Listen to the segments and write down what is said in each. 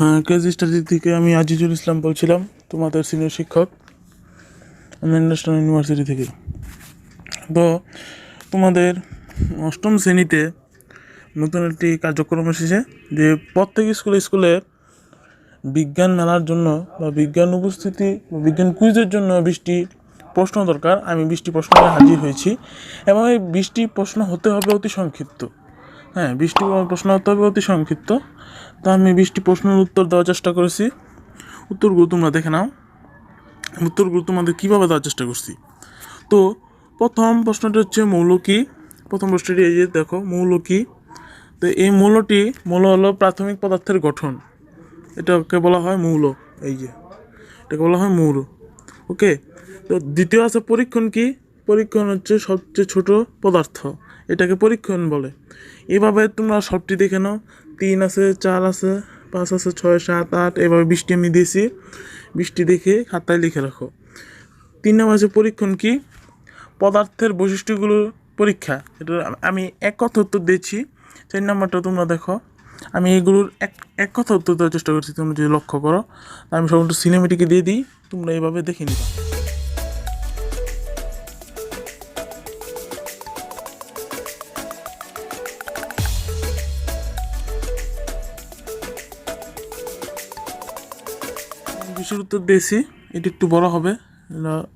হ্যাঁ KG study থেকে আমি আজিজুল ইসলাম বলছিলাম, তোমাদের সিনিয়র শিক্ষক ন্যাশনাল ইউনিভার্সিটি থেকে। তো তোমাদের অষ্টম শ্রেণীতে নতুন একটি কার্যক্রম এসেছে, যে প্রত্যেক স্কুলে স্কুলে বিজ্ঞান মেলার জন্য বা বিজ্ঞান উপস্থিতি বা বিজ্ঞান কুইজের জন্য বৃষ্টি প্রশ্ন দরকার। আমি বৃষ্টি প্রশ্ন হাজির হয়েছি এবং এই বৃষ্টি প্রশ্ন হতে হবে অতি সংক্ষিপ্ত। হ্যাঁ বৃষ্টি প্রশ্ন হবে অতি সংক্ষিপ্ত। তা আমি বৃষ্টি প্রশ্নের উত্তর দেওয়ার চেষ্টা করেছি। উত্তরগুলো তোমরা দেখে নাও। উত্তরগুলো তোমাদের কীভাবে দেওয়ার চেষ্টা করছি? তো, প্রথম প্রশ্নটি হচ্ছে মৌল কী? প্রথম প্রশ্নটি এই যে দেখো, মৌল কী? তো এই মৌলটি, মৌল হলো প্রাথমিক পদার্থের গঠন। এটাকে বলা হয় মৌল, এই যে। এটাকে বলা হয় মৌল। ওকে? তো দ্বিতীয় আছে পরীক্ষণ কি? পরীক্ষণ হচ্ছে সবচেয়ে ছোট পদার্থ। এটাকে পরীক্ষণ বলে। এভাবে তোমরা সবটি দেখে নাও। তিন আছে, চার আছে, পাঁচ আছে, ছয়, সাত, আট, এভাবে বৃষ্টি আমি দিয়েছি। বৃষ্টি দেখে খাতায় লিখে রাখো। তিন নম্বর আছে পরীক্ষণ কি? পদার্থের বৈশিষ্ট্যগুলোর পরীক্ষা। এটা আমি এক কথা উত্তর দিয়েছি। চার নম্বরটা তোমরা দেখো। আমি এগুলোর এক এক কথা উত্তর দেওয়ার চেষ্টা করছি তোমরা যদি লক্ষ্য করো। আমি সবটা সিনেমেটিকে দিয়ে দিই, তোমরা এইভাবে দেখে নিবা। বিষয়ের উত্তর দিয়েছি। এটি একটু বড় হবে।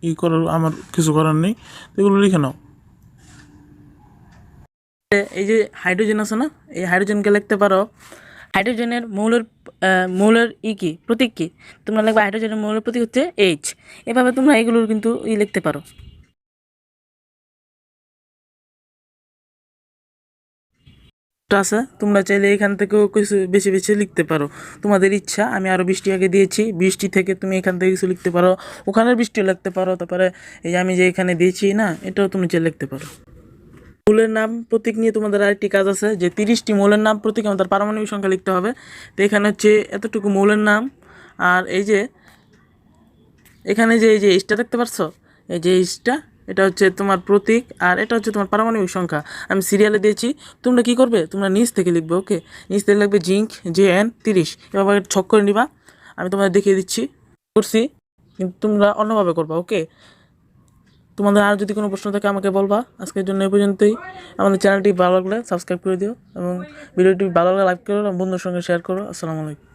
ই করার আমার কিছু করার নেই। এগুলো লিখে নাও। এই যে হাইড্রোজেন আছে না? এই হাইড্রোজেনকে লিখতে পারো। হাইড্রোজেনের মৌলের মৌলের ই কি? প্রতীক কি? তোমরা লিখবে হাইড্রোজেনের মৌলের প্রতীক হচ্ছে এইচ এভাবে তোমরা এগুলোর কিন্তু ই লিখতে পারো। আছে, তোমরা চাইলে এখান থেকেও কিছু বেছে বেছে লিখতে পারো। তোমাদের ইচ্ছা, আমি আরও বৃষ্টি আগে দিয়েছি, বৃষ্টি থেকে তুমি এখান থেকে কিছু লিখতে পারো ওখানের বৃষ্টিও লিখতে পারো, তারপরে এই আমি যে এখানে দিয়েছি, না, এটাও তুমি চাইলে লিখতে পারো। মৌলের নাম, প্রতীক নিয়ে তোমাদের আরেকটি কাজ আছে, যে তিরিশটি মৌলের নাম, প্রতীক আমাদের পারমাণবিক সংখ্যা লিখতে হবে। তো এখানে হচ্ছে এতটুকু মৌলের নাম, আর এই যে, এখানে যে এই যে ইস্টা দেখতে পারছ? এই যে ইস্টা এটা হচ্ছে তোমার প্রতীক আর এটা হচ্ছে তোমার পারমাণবিক সংখ্যা। আমি সিরিয়ালে দিয়েছি। তোমরা কি করবে? তোমরা নিচ থেকে লিখবে ওকে নিচ থেকে লিখবে জিঙ্ক জে এন তিরিশ। এভাবে ছক করে নিবা। আমি তোমাদের দেখিয়ে দিচ্ছি। করছি। কিন্তু তোমরা অন্যভাবে করবা ওকে তোমাদের আর যদি কোনো প্রশ্ন থাকে আমাকে বলবা। আজকের জন্য এই পর্যন্তই। আমাদের চ্যানেলটি ভালো লাগলে সাবস্ক্রাইব করে দিও এবং ভিডিওটি ভালো লাগলে লাইক করো বন্ধুর সঙ্গে শেয়ার করো। আসসালামু আলাইকুম।